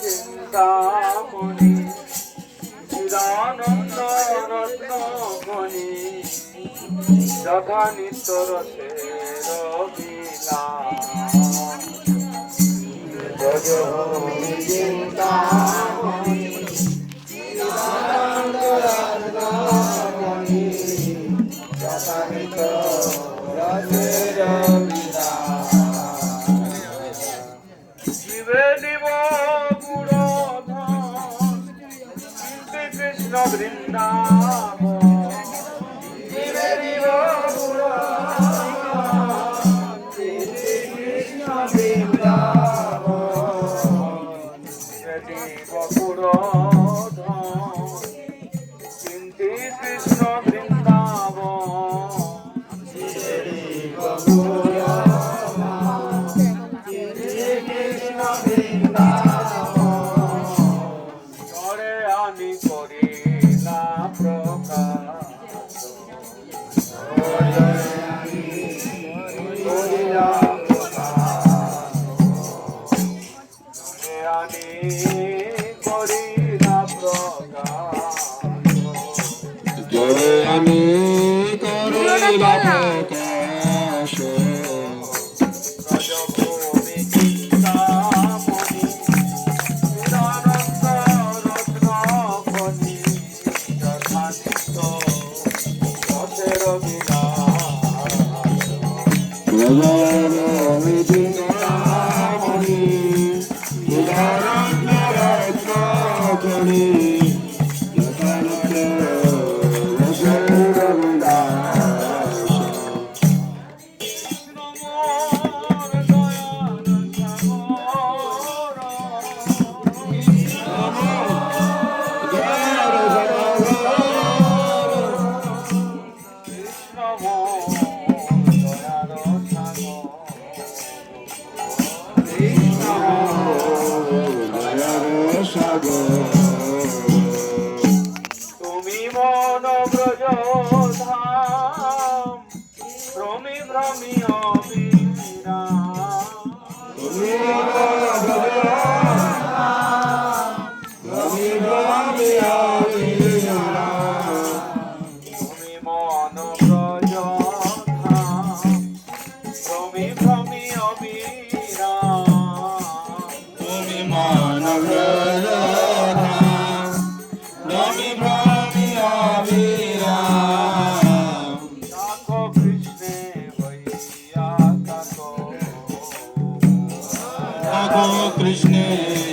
চিন্তামণি চিদানন্দ রত্নমণি যথা নিত্য রসে রবিলা ভজ চিন্তা আমি করি না প্রকাশ জোরে আমি করি না প্রকাশ। রজভূমি চিন্তামণি নিরন্ত রত্নমণি যথানিত রথের বিনা Krishna.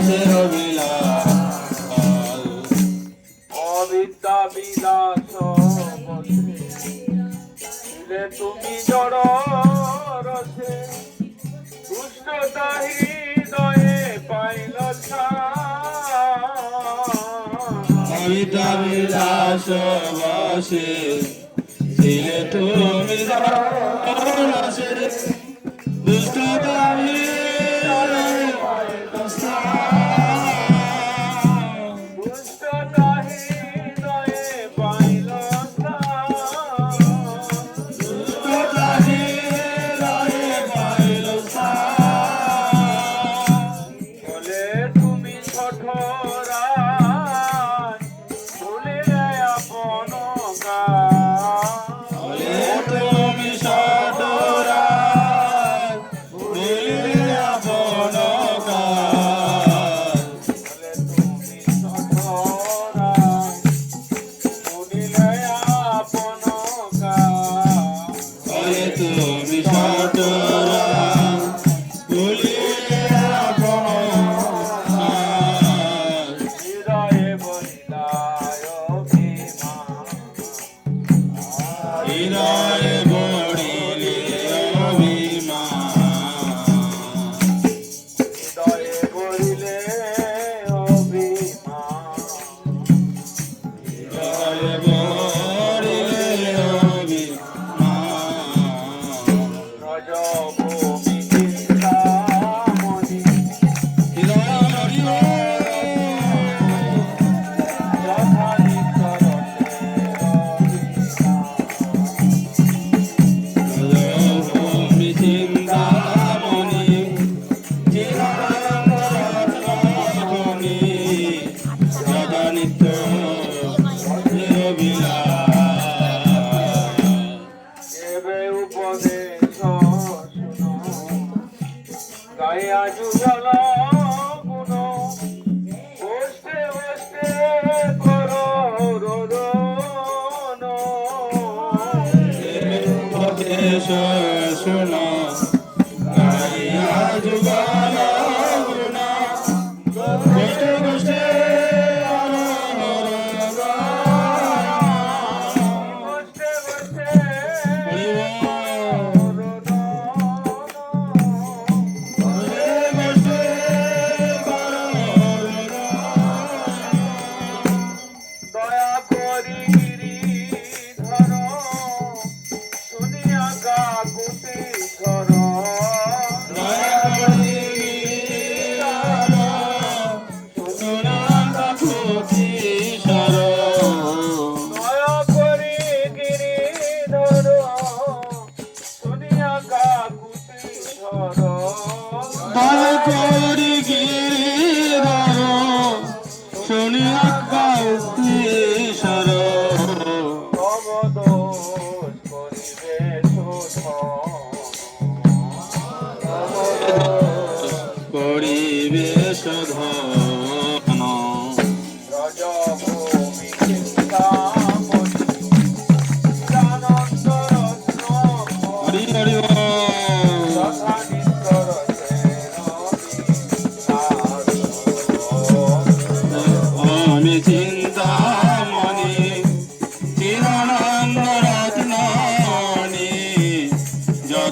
তাদের বিলাল অবিদ্যা বিলাস দিলে তুমি জড় রসে দুষ্টতা হৃদয়ে পাইল অবিদ্যা বিলাস বসে। দিলে তুমি জড় রসে দুষ্টতা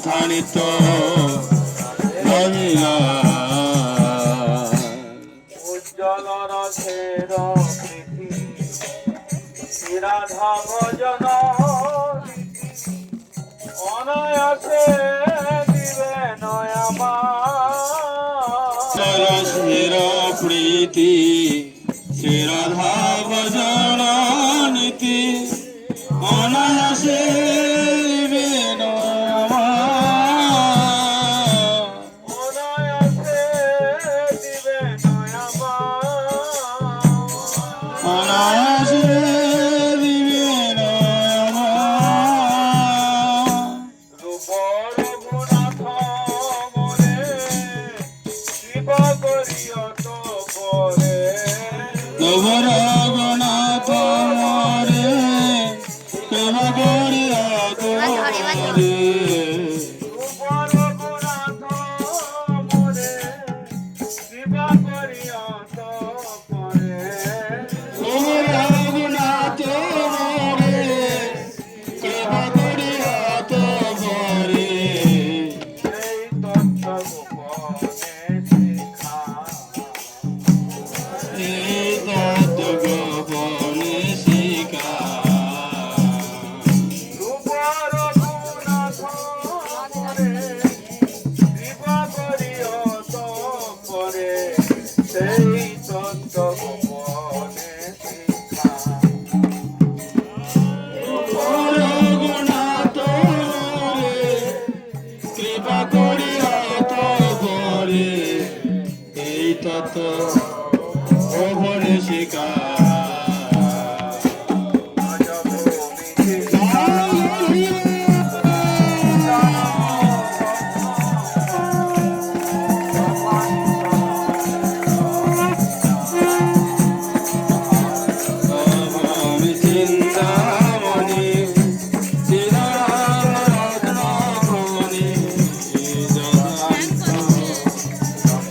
ধানিত উজ্জ্বল রথের রাধা ভজন অনায়াসে দিবে নয়ামা প্রীতি। শ্রী রাধা ভজন Hare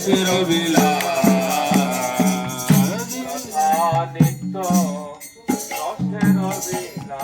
চিরবিলা নিত্য নষ্টের বিলা